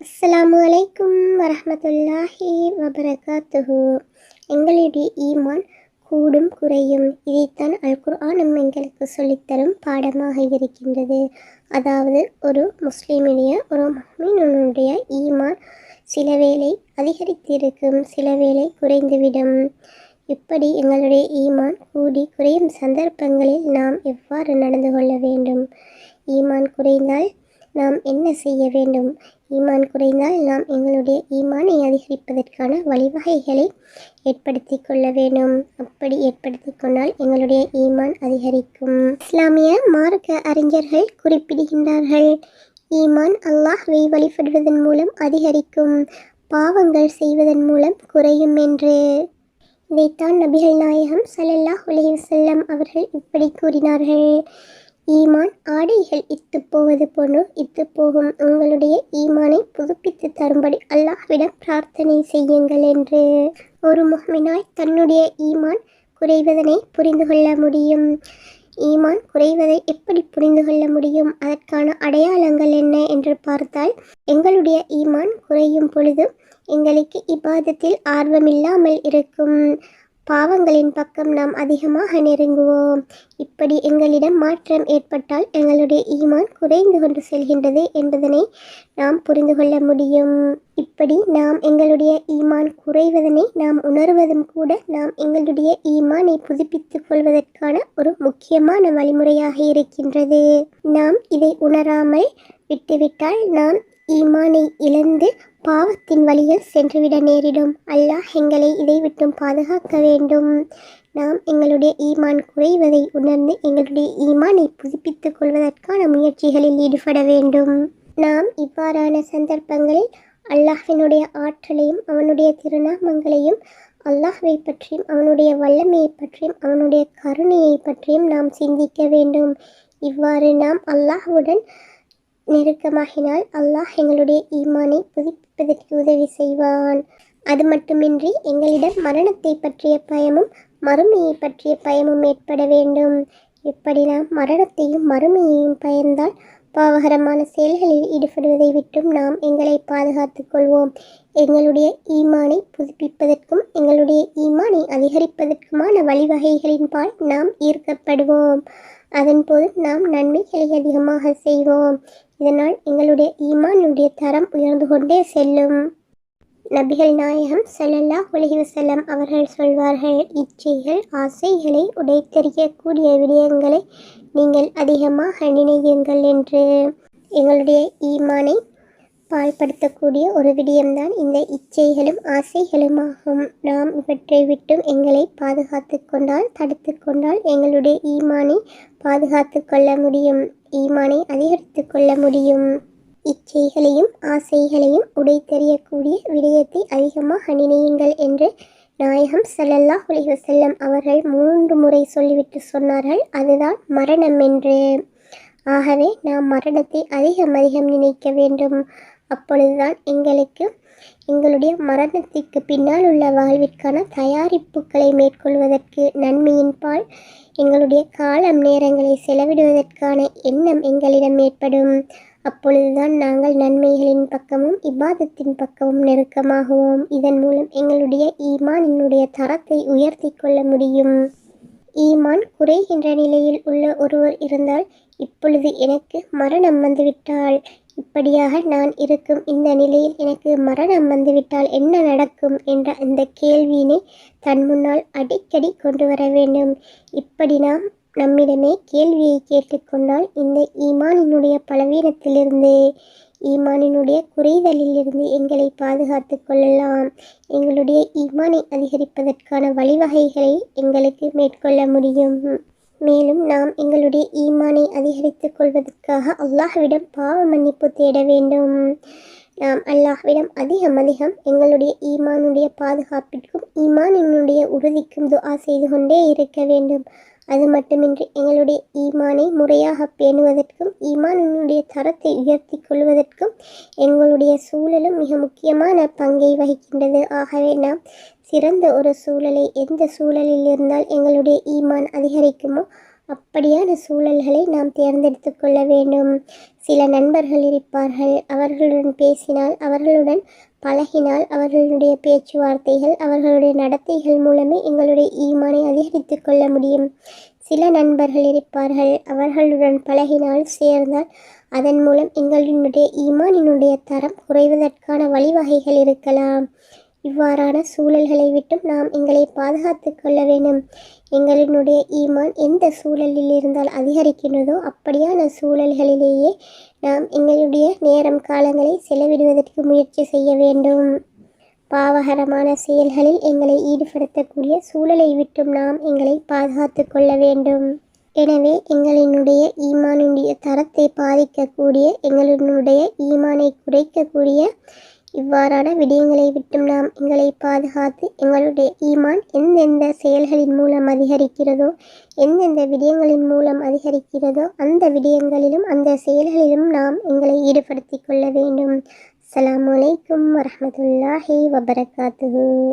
அஸ்லாம் அலைக்கும் வரமத்துல்லாஹி வபரகாத்துஹு. எங்களுடைய ஈமான் கூடும் குறையும். இதைத்தான் அல் குர்ஆனும் எங்களுக்கு சொல்லித்தரும் பாடமாக இருக்கின்றது. அதாவது ஒரு முஸ்லீமுடைய ஒரு முஃமினுடைய ஈமான் சில வேளை அதிகரித்திருக்கும் சில வேளை குறைந்துவிடும். இப்படி எங்களுடைய ஈமான் கூடி குறையும் சந்தர்ப்பங்களில் நாம் எவ்வாறு நடந்து கொள்ள வேண்டும்? ஈமான் குறைந்தால் நாம் என்ன செய்ய வேண்டும்? ஈமான் குறைந்தால் நாம் எங்களுடைய ஈமானை அதிகரிப்பதற்கான வழிவகைகளை ஏற்படுத்தி கொள்ள வேண்டும். அப்படி ஏற்படுத்தி கொண்டால் எங்களுடைய ஈமான் அதிகரிக்கும். இஸ்லாமிய மார்க்க அறிஞர்கள் குறிப்பிடுகின்றார்கள் ஈமான் அல்லாஹ்வை வழிபடுவதன் மூலம் அதிகரிக்கும் பாவங்கள் செய்வதன் மூலம் குறையும் என்று. இதைத்தான் நபிகள் நாயகம் சல்லல்லாஹ் அலைஹி செல்லம் அவர்கள் இப்படி கூறினார்கள். ஈமான் ஆடைகள் இத்து போவது போன்று இத்து போகும் உங்களுடைய ஈமானை புதுப்பித்து தரும்படி அல்லாஹ்விடம் பிரார்த்தனை செய்யுங்கள் என்று. ஒரு முஹ்மினாய் தன்னுடைய ஈமான் குறைவதனை புரிந்து கொள்ள முடியும். ஈமான் குறைவதை எப்படி புரிந்து கொள்ள முடியும்? அதற்கான அடையாளங்கள் என்ன என்று பார்த்தால் எங்களுடைய ஈமான் குறையும் பொழுது எங்களுக்கு இபாதத்தில் ஆர்வமில்லாமல் இருக்கும். பாவங்களின் பக்கம் நாம் அதிகமாக நெருங்குவோம். இப்படி எங்களிடம் மாற்றம் ஏற்பட்டால் எங்களுடைய ஈமான் குறைந்து கொண்டு செல்கின்றது என்பதனை நாம் புரிந்து கொள்ள முடியும். இப்படி நாம் எங்களுடைய ஈமான் குறைவதனை நாம் உணர்வதும் கூட நாம் எங்களுடைய ஈமானை புதுப்பித்துக் கொள்வதற்கான ஒரு முக்கியமான வழிமுறையாக இருக்கின்றது. நாம் இதை உணராமல் விட்டுவிட்டால் நாம் ஈமானை இழந்து பாவத்தின் வழியில் சென்றுவிட நேரிடும். அல்லாஹ் எங்களை இதை விட்டும் பாதுகாக்க வேண்டும். நாம் எங்களுடைய ஈமான் குறைவதை உணர்ந்து எங்களுடைய ஈமானை புதுப்பித்துக் கொள்வதற்கான முயற்சிகளில் ஈடுபட வேண்டும். நாம் இவ்வாறான சந்தர்ப்பங்களில் அல்லாஹினுடைய ஆற்றலையும் அவனுடைய திருநாமங்களையும் அல்லாஹ்வை பற்றியும் அவனுடைய வல்லமையை பற்றியும் அவனுடைய கருணையை பற்றியும் நாம் சிந்திக்க வேண்டும். இவ்வாறு நாம் அல்லாஹ்வுடன் நெருக்கமாகினால் அல்லாஹ் எங்களுடைய ஈமானை புதுப்பிப்பதற்கு உதவி செய்வான். அது மட்டுமின்றி எங்களிடம் மரணத்தை பற்றிய பயமும் மறுமையை பற்றிய பயமும் ஏற்பட வேண்டும். இப்படி நாம் மரணத்தையும் மறுமையையும் பயந்தால் பாவகரமான செயல்களில் ஈடுபடுவதை விட்டும் நாம் எங்களை பாதுகாத்துக் கொள்வோம். எங்களுடைய ஈமானை புதுப்பிப்பதற்கும் எங்களுடைய ஈமானை அதிகரிப்பதற்குமான வழிவகைகளின் பால் நாம் ஈர்க்கப்படுவோம். அதன்போது நாம் நன்மைகளை அதிகமாக செய்வோம். இதனால் எங்களுடைய ஈமானுடைய தரம் உயர்ந்து கொண்டே செல்லும். நபிகள் நாயகம் ஸல்லல்லாஹு அலைஹி வஸல்லம் அவர்கள் சொல்வார்கள் இச்சைகள் ஆசைகளை உடைத்தெறியக்கூடிய விடயங்களை நீங்கள் அதிகமாக நினையுங்கள் என்று. எங்களுடைய ஈமானை பால்படுத்தக்கூடிய ஒரு விடயம்தான் இந்த இச்சைகளும் ஆசைகளுமாகும். நாம் இவற்றை விட்டும் எங்களை பாதுகாத்து கொண்டால் தடுத்து கொண்டால் எங்களுடைய ஈமானை பாதுகாத்து கொள்ள முடியும். ஈமானை அதிகரித்து கொள்ள முடியும். இச்சைகளையும் ஆசைகளையும் உடைத்தெறியக்கூடிய விடயத்தை அதிகமாக நினையுங்கள் என்று நாயகம் சல்லல்லா அலைஹி அவர்கள் மூன்று முறை சொல்லிவிட்டு சொன்னார்கள். அதுதான் மரணம் என்று. ஆகவே நாம் மரணத்தை அதிகம் அதிகம் நினைக்க வேண்டும். அப்பொழுதுதான் எங்களுக்கு எங்களுடைய மரணத்திற்கு பின்னால் உள்ள வாழ்விற்கான தயாரிப்புகளை மேற்கொள்வதற்கு நன்மையின் பால் எங்களுடைய காலம் நேரங்களை செலவிடுவதற்கான எண்ணம் எங்களிடம் ஏற்படும். அப்பொழுதுதான் நாங்கள் நன்மைகளின் பக்கமும் இபாதத்தின் பக்கமும் நெருக்கமாகுவோம். இதன் மூலம் எங்களுடைய ஈமானினுடைய தரத்தை உயர்த்தி கொள்ள முடியும். ஈமான் குறைகின்ற நிலையில் உள்ள ஒருவர் இருந்தால் இப்பொழுது எனக்கு மரணம் வந்துவிட்டால் இப்படியாக நான் இருக்கும் இந்த நிலையில் எனக்கு மரணம் வந்துவிட்டால் என்ன நடக்கும் என்ற அந்த கேள்வியினை தன் முன்னால் அடிக்கடி கொண்டு வர வேண்டும். இப்படி நாம் நம்மிடமே கேள்வியை கேட்டுக்கொண்டால் இந்த ஈமானினுடைய பலவீனத்திலிருந்து ஈமானினுடைய குறைதலிலிருந்து எங்களை பாதுகாத்து கொள்ளலாம். எங்களுடைய ஈமானை அதிகரிப்பதற்கான வழிவகைகளை எங்களுக்கு மேற்கொள்ள முடியும். மேலும் நாம் எங்களுடைய ஈமானை அதிகரித்துக் கொள்வதற்காக அல்லாஹ்விடம் பாவ மன்னிப்பு தேட வேண்டும். நாம் அல்லாஹ்விடம் அதிகம் அதிகம் எங்களுடைய ஈமானுடைய பாதுகாப்பிற்கும் ஈமானினுடைய உறுதிக்கும் துஆ செய்து கொண்டே இருக்க வேண்டும். அது மட்டுமின்றி எங்களுடைய ஈமானை முறையாக பேணுவதற்கும் ஈமானினுடைய தரத்தை உயர்த்தி கொள்வதற்கும் எங்களுடைய சூழலும் மிக முக்கியமான பங்கை வகிக்கின்றது. ஆகவே நாம் சிறந்த ஒரு சூழலை எந்த சூழலில் இருந்தால் எங்களுடைய ஈமான் அதிகரிக்குமோ அப்படியான சூழல்களை நாம் தேர்ந்தெடுத்து கொள்ள வேண்டும். சில நண்பர்கள் இருப்பார்கள் அவர்களுடன் பேசினால் அவர்களுடன் பழகினால் அவர்களுடைய பேச்சுவார்த்தைகள் அவர்களுடைய நடத்தைகள் மூலமே எங்களுடைய ஈமானை அதிகரித்து கொள்ள முடியும். சில நண்பர்கள் இருப்பார்கள் அவர்களுடன் பழகினால் சேர்ந்தால் அதன் மூலம் எங்களினுடைய ஈமானினுடைய தரம் குறைவதற்கான வழிவகைகள் இருக்கலாம். இவ்வாறான சூழல்களை விட்டும் நாம் எங்களை பாதுகாத்து கொள்ள வேண்டும். எங்களினுடைய ஈமான் எந்த சூழலில் இருந்தால் அதிகரிக்கின்றதோ அப்படியான சூழல்களிலேயே நாம் எங்களுடைய நேரம் காலங்களை செலவிடுவதற்கு முயற்சி செய்ய வேண்டும். பாவகரமான செயல்களில் எங்களை ஈடுபடுத்தக்கூடிய சூழலை விட்டும் நாம் எங்களை பாதுகாத்து கொள்ள வேண்டும். எனவே எங்களினுடைய ஈமானுடைய தரத்தை பாதிக்கக்கூடிய எங்களினுடைய ஈமானை குறைக்கக்கூடிய இவ்வாறான விடயங்களை விட்டும் நாம் எங்களை பாதுகாத்து எங்களுடைய ஈமான் எந்தெந்த செயல்களின் மூலம் அதிகரிக்கிறதோ எந்தெந்த விடயங்களின் மூலம் அதிகரிக்கிறதோ அந்த விடயங்களிலும் அந்த செயல்களிலும் நாம் எங்களை ஈடுபடுத்தி கொள்ள வேண்டும். அலாம் அலைக்கும் வரமத்துல்லாஹி வபரகாத்து